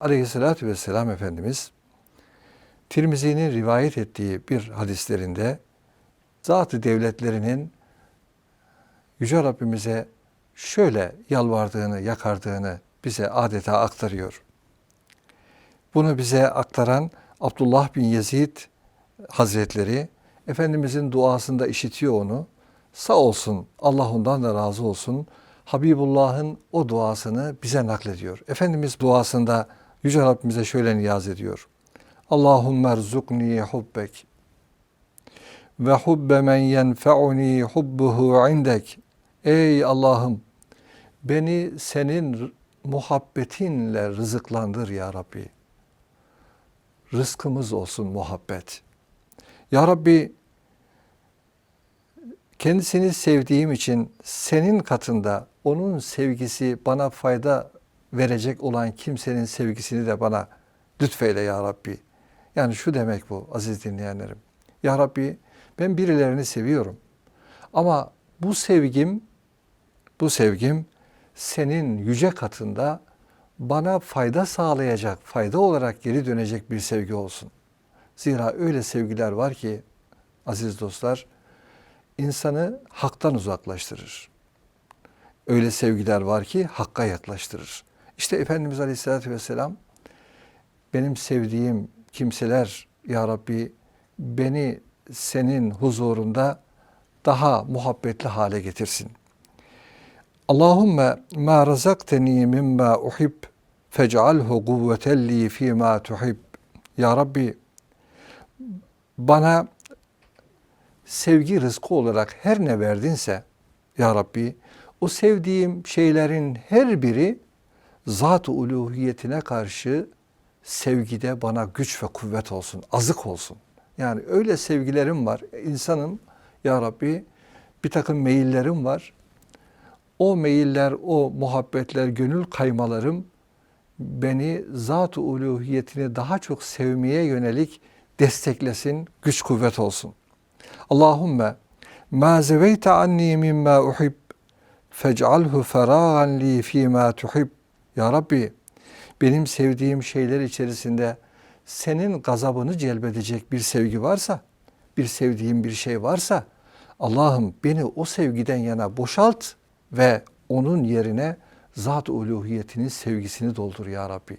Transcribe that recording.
Aleyhissalatü vesselam Efendimiz Tirmizi'nin rivayet ettiği bir hadislerinde zat-ı devletlerinin Yüce Rabbimize şöyle yalvardığını, yakardığını bize adeta aktarıyor. Bunu bize aktaran Abdullah bin Yezid Hazretleri Efendimizin duasında işitiyor onu. Sağ olsun Allah ondan da razı olsun. Habibullah'ın o duasını bize naklediyor. Efendimiz duasında Yüce Rabbimize şöyle niyaz ediyor. Allahümme erzukni hubbek ve hubbe men yenfe'uni hubbuhu indek. Ey Allah'ım beni senin muhabbetinle rızıklandır ya Rabbi. Rızkımız olsun muhabbet. Ya Rabbi kendisini sevdiğim için senin katında onun sevgisi bana fayda verecek olan kimsenin sevgisini de bana lütfeyle ya Rabbi. Yani şu demek bu aziz dinleyenlerim. Ya Rabbi ben birilerini seviyorum. Ama bu sevgim, bu sevgim senin yüce katında bana fayda sağlayacak, fayda olarak geri dönecek bir sevgi olsun. Zira öyle sevgiler var ki aziz dostlar, insanı haktan uzaklaştırır. Öyle sevgiler var ki hakka yaklaştırır. İşte Efendimiz Aleyhisselatü Vesselam benim sevdiğim kimseler ya Rabbi beni senin huzurunda daha muhabbetli hale getirsin. Allahümme ma razakteni mimma uhib fec'alhu kuvveten li fîmâ tuhib. Ya Rabbi bana sevgi rızkı olarak her ne verdinse ya Rabbi o sevdiğim şeylerin her biri zat-ı uluhiyetine karşı sevgide bana güç ve kuvvet olsun, azık olsun. Yani öyle sevgilerim var. İnsanım ya Rabbi bir takım meyillerim var. O meyiller, o muhabbetler, gönül kaymalarım beni zat-ı uluhiyetini daha çok sevmeye yönelik desteklesin, güç kuvvet olsun. Allahümme ma zeveyte anni mimma uhib fec'alhu feragan li fîmâ tuhib. Ya Rabbi benim sevdiğim şeyler içerisinde senin gazabını celbedecek bir sevgi varsa, bir sevdiğim bir şey varsa Allah'ım beni o sevgiden yana boşalt ve onun yerine zat-ı uluhiyetinin sevgisini doldur ya Rabbi.